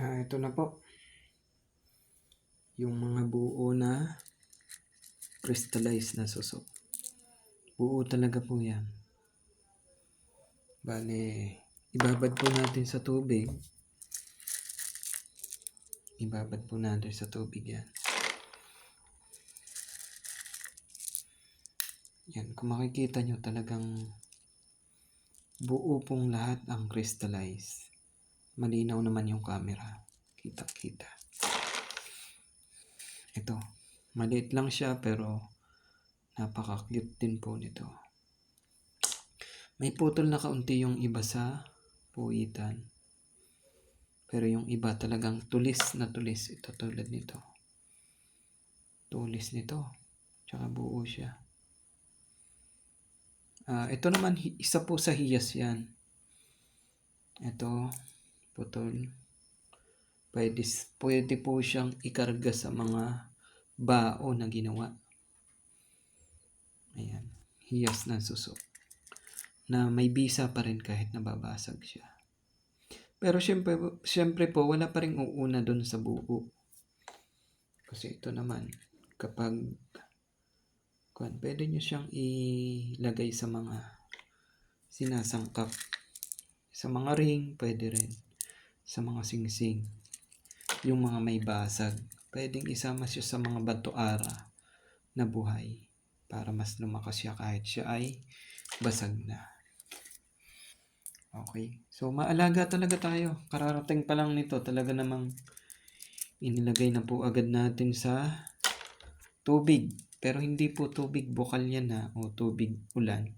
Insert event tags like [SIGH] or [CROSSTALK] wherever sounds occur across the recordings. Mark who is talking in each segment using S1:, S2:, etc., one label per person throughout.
S1: Ah, ito na po. Yung mga buo na crystallized na susok. Buo talaga po yan. Bale, ibabad po natin sa tubig. Ibabad po natin sa tubig yan. Yan, kung makikita nyo talagang buo pong lahat ang crystallized. Malinaw naman yung camera. Kita-kita. Ito. Maliit lang siya pero napaka-cute din po nito. May putol na kaunti yung iba sa puwitan. Pero yung iba talagang tulis na tulis. Ito tulad nito. Tulis nito. Tsaka buo siya. Ah, ito naman isa po sa hiyas yan. Ito, putol. Pwede, pwede po siyang ikarga sa mga bao na ginawa. Ayan. Hiyas na susok. Na may bisa pa rin kahit nababasag siya. Pero syempre, syempre po, wala pa rin uuna doon sa buo. Kasi ito naman, kapag kuan, pwede nyo siyang ilagay sa mga sinasangkap. Sa mga ring, pwede rin. Sa mga singsing. Yung mga may basag. Pwedeng isama siya sa mga bato-ara na buhay. Para mas lumakas siya kahit siya ay basag na. Okay. So, maalaga talaga tayo. Kararating pa lang nito. Talaga namang inilagay na po agad natin sa tubig. Pero hindi po tubig bukal yan ha. O tubig ulan.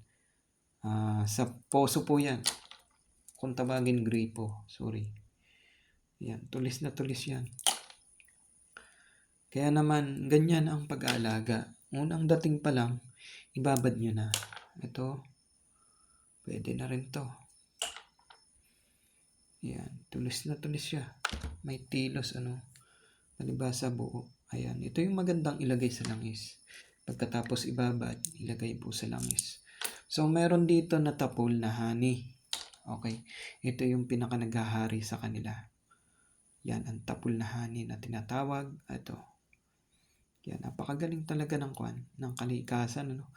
S1: Ah, sa poso po yan. Kung tawagin gripo. Sorry. Yan. Tulis na tulis yan. Kaya naman, ganyan ang pag-aalaga. Unang dating pa lang, ibabad nyo na. Ito, pwede na rin to. Yan, tulis na tulis siya. May tilos, ano, palibasa buo. Ayan, ito yung magandang ilagay sa langis. Pagkatapos ibabad, ilagay po sa langis. So, meron dito na tapol na honey. Okay, ito yung pinaka naghahari sa kanila. Yan, ang tapol na honey na tinatawag. Ito, yan, napakagaling talaga ng kwan, ng kalikasan, ano?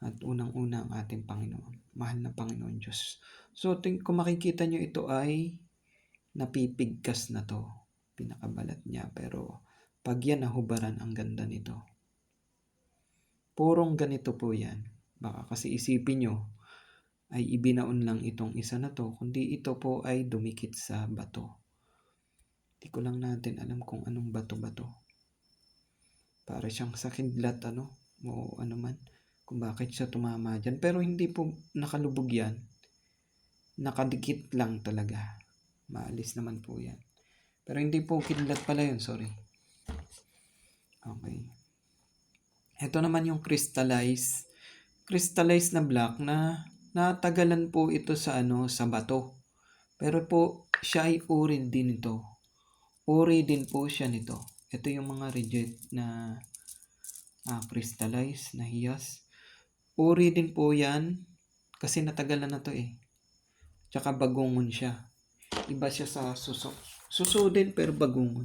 S1: At unang-una ang ating Panginoon. Mahal na Panginoon Diyos. So, ting, kung makikita nyo, ito ay napipigkas na to. Pinakabalat niya. Pero, pag yan nahubaran, ang ganda nito. Purong ganito po yan. Baka kasi isipin nyo, ay ibinaon lang itong isa na to, kundi ito po ay dumikit sa bato. Di ko lang natin alam kung anong bato-bato. Para siyang sa kidlat ano o ano man kung bakit siya tumama dyan. Pero hindi po nakalubog yan. Nakadikit lang talaga. Maalis naman po yan. Pero hindi po kidlat pala yun sorry. Okay. Ito naman yung crystallized crystallized na black na natagalan po ito sa ano sa bato. Pero po siya ay uri din ito uri din po siya nito ito yung mga reject na ah, crystallized na hiyas. Uri din po yan kasi natagalan na to eh. Tsaka bagungon siya. Iba siya sa suso. Suso din pero bagungon.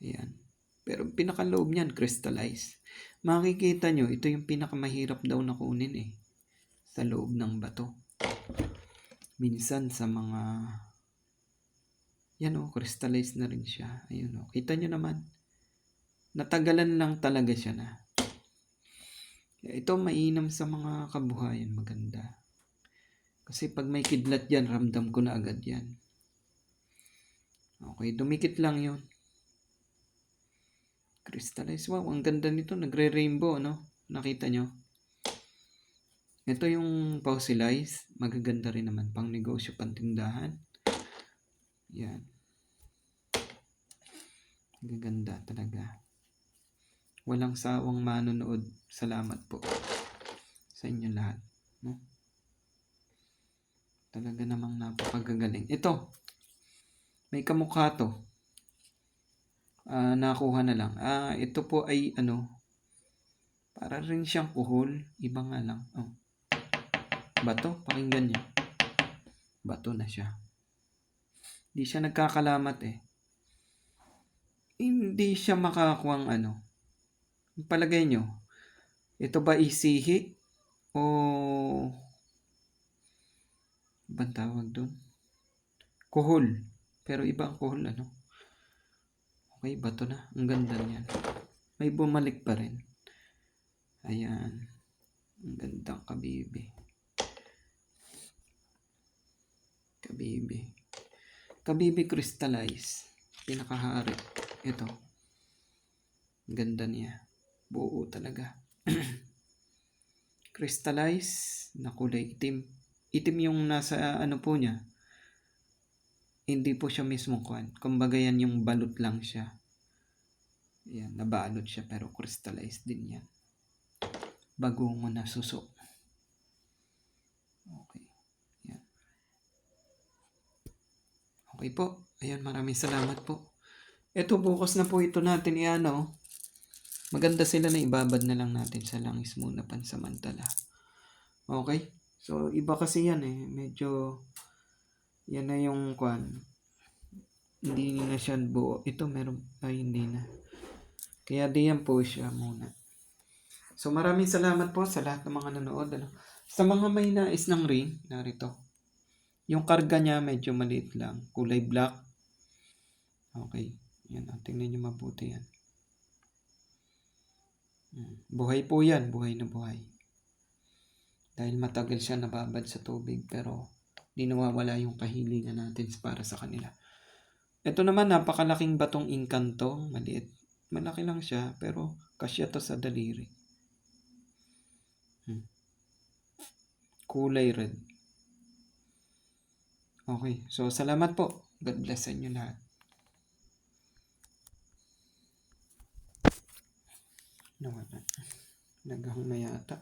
S1: Ayan. Pero pinakaloob niyan crystallized. Makikita nyo, ito yung pinakamahirap daw na kunin eh. Sa loob ng bato. Minsan sa mga yan o, crystallized na rin siya. Ayun o, kita nyo naman. Natagalan lang talaga siya na. Ito mainam sa mga kabuhayan, maganda. Kasi pag may kidlat yan, ramdam ko na agad yan. Okay, dumikit lang yun. Crystallized. Wow, ang ganda nito. Nagre-rainbow, no? Nakita nyo? Ito yung fossilized. Magaganda rin naman. Pang negosyo, pang tindahan. Yan. Gaganda talaga. Walang sawang manonood. Salamat po sa inyo lahat. No? Talaga namang napakagagaling. Ito. May kamukha to. Ah, nakuha na lang. Ah, ito po ay ano, para rin siyang kuhol. Iba nga lang. Oh. Bato, pakinggan niyo. Bato na siya. Hindi siya nagkakalamat eh. Hindi siya makakuwang ano. Ang palagay nyo, ito ba isihi o ibang tawag doon? Kuhol. Pero iba ang kuhol ano. Okay, bato na. Ang ganda niyan. May bumalik pa rin. Ayan. Ang gandang. Kabibi. Kabibi crystallize. Pinakahari. Ito. Ganda niya. Buo talaga. [CLEARS THROAT] crystallize na kulay itim. Itim yung nasa ano po niya. Hindi po siya mismo kwan. Kumbaga yan yung balot lang siya. Yan, nabalot siya pero crystallized din yan. Bago mo na suso. Okay. Yan. Okay po. Ayan, maraming salamat po. Ito, bukas na po ito natin i-ano. Maganda sila na ibabad na lang natin sa langis muna pansamantala. Okay? So, iba kasi yan eh. Medyo, yan na yung kwan. Hindi na siya buo. Ito meron, ay hindi na. Kaya diyan po siya muna. So maraming salamat po sa lahat ng mga nanood. Ano. Sa mga may nais ng ring, narito. Yung karga niya medyo maliit lang. Kulay black. Okay. Yan. ah, Tingnan niyo mabuti yan. Buhay po yan. Buhay na buhay. Dahil matagal siya nababad sa tubig pero di nawawala yung kahilingan natin para sa kanila. Ito naman napakalaking batong inkanto. Maliit. Malaki lang siya pero kasya to sa daliri. Hmm. Kulay red. Okay. So, salamat po. God bless sa inyo lahat. Nawala. Nagahong na yata.